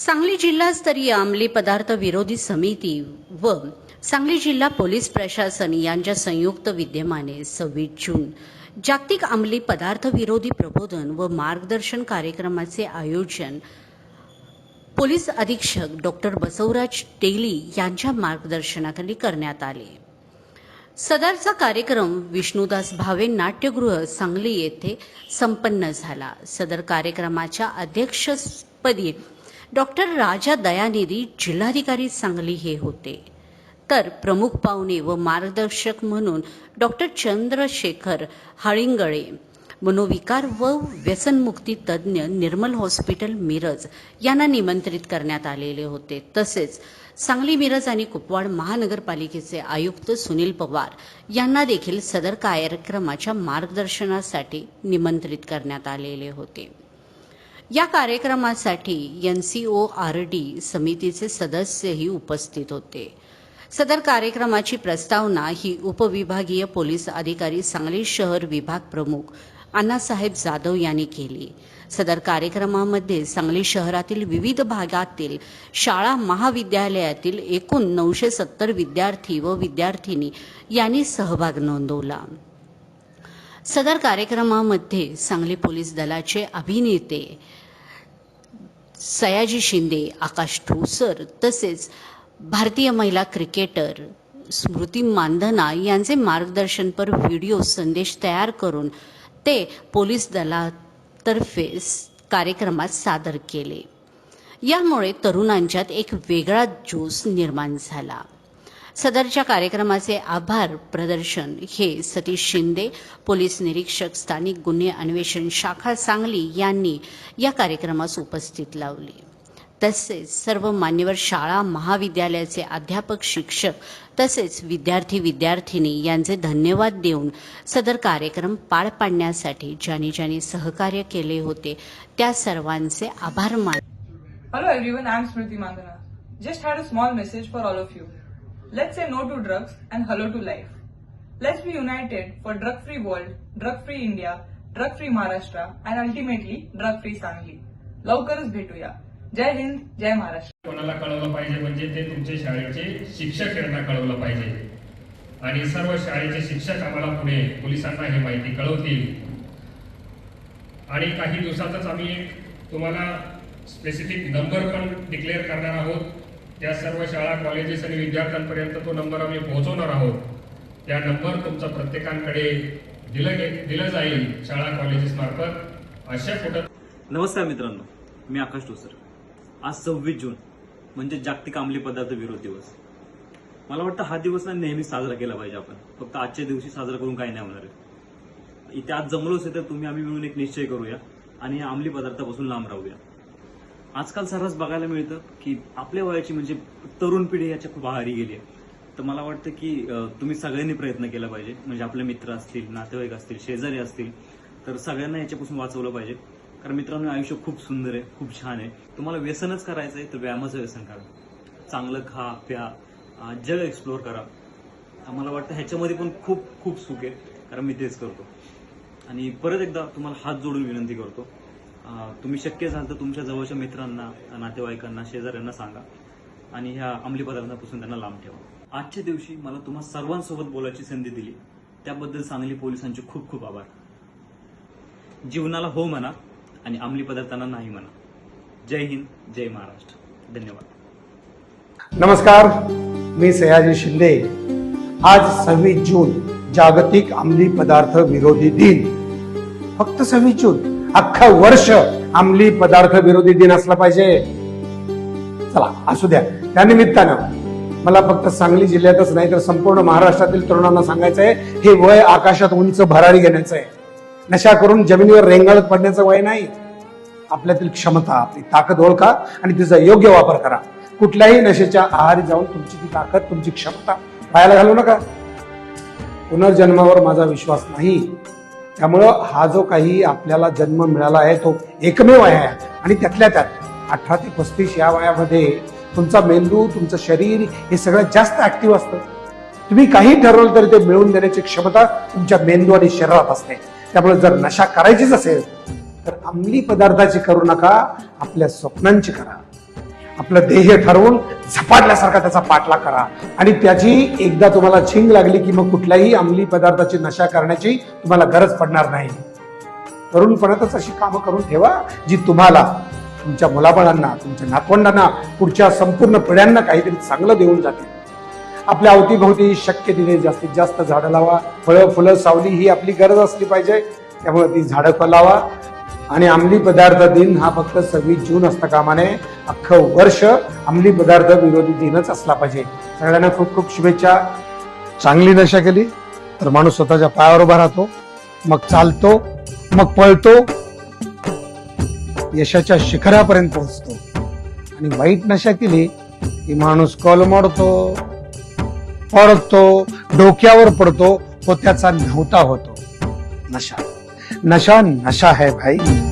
सांगली जिल्हास्तरीय अंमली पदार्थ विरोधी समिती व सांगली जिल्हा पोलीस प्रशासन यांच्या संयुक्त विद्यमाने सव्वीस जून जागतिक अंमली पदार्थ विरोधी प्रबोधन व मार्गदर्शन कार्यक्रमाचे आयोजन पोलीस अधीक्षक डॉक्टर बसवराज टेली यांच्या मार्गदर्शनाखाली करण्यात आले. सदरचा कार्यक्रम विष्णुदास भावे नाट्यगृह सांगली येथे संपन्न झाला. सदर कार्यक्रमाच्या अध्यक्षपदी डॉक्टर राजा दयानिधी जिल्हाधिकारी सांगली हे होते. तर प्रमुख पाहुणे व मार्गदर्शक म्हणून डॉक्टर चंद्रशेखर हाळिंगळे मनोविकार व व्यसनमुक्ती तज्ज्ञ निर्मल हॉस्पिटल मिरज यांना निमंत्रित करण्यात आलेले होते. तसेच सांगली मिरज आणि कुपवाड महानगरपालिकेचे आयुक्त सुनील पवार यांना देखील सदर कार्यक्रमाच्या मार्गदर्शनासाठी निमंत्रित करण्यात आलेले होते. या कार्यक्रमासाठी N C O R D समितीचे सदस्यही उपस्थित होते. सदर कार्यक्रमाची प्रस्तावना ही उपविभागीय पोलीस अधिकारी सांगली शहर विभाग प्रमुख अण्णासाहेब जाधव यांनी केली. सदर कार्यक्रमामध्ये सांगली शहरातील विविध भागातील शाळा महाविद्यालयातील एकूण नऊशे सत्तर विद्यार्थी व विद्यार्थिनी यांनी सहभाग नोंदवला. सदर कार्यक्रमामध्ये सांगली पोलीस दलाचे अभिनेते सयाजी शिंदे आकाश ठोसर तसेच भारतीय महिला क्रिकेटर स्मृती मानधना यांचे मार्गदर्शनपर व्हिडिओ संदेश तयार करून ते पोलीस दलातर्फे कार्यक्रमात सादर केले. यामुळे तरुणांच्यात एक वेगळा जोश निर्माण झाला. सदरच्या कार्यक्रमाचे आभार प्रदर्शन. हे सतीश शिंदे पोलीस निरीक्षक स्थानिक गुन्हे अन्वेषण शाखा सांगली यांनी या कार्यक्रमास उपस्थित लावले. तसेच सर्व मान्यवर शाळा महाविद्यालयाचे अध्यापक शिक्षक तसेच विद्यार्थी विद्यार्थिनी यांचे धन्यवाद देऊन सदर कार्यक्रम पार पाडण्यासाठी ज्यांनी ज्यांनी सहकार्य केले होते त्या सर्वांचे आभार मान hello everyone I am Smriti Mandhana just had a small message for all of you Let's say no to drugs and hello to life. Let's be united for drug free world, drug free India, drug free Maharashtra and ultimately drug free Sangli. लवकरच भेटूया. जय हिंद जय महाराष्ट्र. कोणाला कळवलं पाहिजे म्हणजे ते तुमचे शाळेचे शिक्षक यांना कळवलं पाहिजे. आणि सर्व शाळेचे शिक्षक आम्हाला पुढे पोलिसांना ही माहिती कळवतील. आणि काही दिवसातच आम्ही एक तुम्हाला स्पेसिफिक नंबर पण डिक्लेअर करणार आहोत. त्या सर्व शाळा कॉलेजेस आणि विद्यार्थ्यांपर्यंत तो नंबर आम्ही पोहोचवणार आहोत. त्या नंबर तुमचा प्रत्येकांकडे दिलं गे- दिलं जाईल शाळा कॉलेजेस मार्फत. अशा कुठं नमस्कार मित्रांनो मी आकाश ठोसर आज सव्वीस जून म्हणजे जागतिक अंमली पदार्थ विरोध दिवस. मला वाटतं हा दिवस ना नेहमी साजरा केला पाहिजे आपण. फक्त आजच्या दिवशी साजरा करून काही नाही होणार आहे. इथे आज जमलोच आहे तर तुम्ही आम्ही मिळून एक निश्चय करूया आणि अंमली पदार्थापासून लांब राहूया. आजकाल सर्रास बघायला मिळतं की आपल्या वयाची म्हणजे तरुण पिढी याच्या खूप आहारी गेली आहे. तर मला वाटतं की तुम्ही सगळ्यांनी प्रयत्न केला पाहिजे. म्हणजे आपले मित्र असतील नातेवाईक असतील शेजारी असतील तर सगळ्यांना याच्यापासून वाचवलं पाहिजे. कारण मित्रांनो आयुष्य खूप सुंदर आहे खूप छान आहे. तुम्हाला व्यसनच करायचं आहे तर व्यायामाचं व्यसन करा. चांगलं खा प्या जग एक्सप्लोअर करा. मला वाटतं ह्याच्यामध्ये पण खूप खूप सुख आहे. कारण मी तेच करतो. आणि परत एकदा तुम्हाला हात जोडून विनंती करतो. तुम्ही शक्य झालं तर तुमच्या जवळच्या मित्रांना नातेवाईकांना शेजाऱ्यांना सांगा. आणि ह्या अंमली पदार्थांपासून त्यांना लांब ठेवा. आजच्या दिवशी मला तुम्हा सर्वांसोबत बोलायची संधी दिली. त्याबद्दल सांगली पोलिसांचे खूप खूप आभार. जीवनाला हो म्हणा आणि अंमली पदार्थांना नाही म्हणा. जय हिंद जय महाराष्ट्र. धन्यवाद. नमस्कार मी सयाजी शिंदे. आज सव्वीस जून जागतिक अंमली पदार्थ विरोधी दिन. फक्त सव्वीस जून अख्खं वर्ष अंमली पदार्थ विरोधी दिन असला पाहिजे. चला असू द्या. त्या निमित्तानं मला फक्त सांगली जिल्ह्यातच नाही तर संपूर्ण महाराष्ट्रातील तरुणांना सांगायचं आहे हे वय आकाशात उंच भरारी घेण्याचं आहे नशा करून जमिनीवर रेंगाळत पडण्याचं वय नाही. आपल्यातील क्षमता आपली ताकद ओळखा आणि तिचा योग्य वापर करा. कुठल्याही नशेच्या आहारी जाऊन तुमची ती ताकद तुमची क्षमता पाहायला घालू नका. पुनर्जन्मावर माझा विश्वास नाही. त्यामुळं हा जो काही आपल्याला जन्म मिळाला आहे तो एकमेव आहे. आणि त्यातल्या त्यात अठरा ते पस्तीस या वयामध्ये तुमचा मेंदू तुमचं शरीर हे सगळ्यात जास्त ऍक्टिव्ह असतं. तुम्ही काही ठरवलं तरी ते मिळवून देण्याची क्षमता तुमच्या मेंदू आणि शरीरात असते. त्यामुळे जर नशा करायचीच असेल तर अंमली पदार्थाची करू नका आपल्या स्वप्नांची करा. आपलं ध्येय ठरवून झपाटल्यासारखा त्याचा पाठलाग करा. आणि त्याची एकदा तुम्हाला झिंग लागली की मग कुठल्याही अंमली पदार्थाची नशा करण्याची तुम्हाला गरज पडणार नाही. तरुणपणातच अशी कामं करून ठेवा जी तुम्हाला तुमच्या मुलाबाळांना तुमच्या नातवंडांना पुढच्या संपूर्ण पिढ्यांना काहीतरी चांगलं देऊन जाते आपल्या अवतीभोवती शक्य तिथे जास्तीत जास्त झाडं लावा. फळं फुलं सावली ही आपली गरज असली पाहिजे. त्यामुळे ती झाडं लावा. आणि अंमली पदार्थ दिन हा फक्त सव्वीस जून असता कामाने अख्खं वर्ष अंमली पदार्थ विरोधी दिनच असला पाहिजे. सगळ्यांना खूप खूप शुभेच्छा. चांगली नशा केली तर माणूस स्वतःच्या पायावर उभा राहतो. मग चालतो मग पळतो. यशाच्या शिखरापर्यंत पोहोचतो. आणि वाईट नशा केली की माणूस कलमडतो ओरडतो डोक्यावर पडतो व त्याचा नव्हता होतो. नशा. नशा नशा है भाई।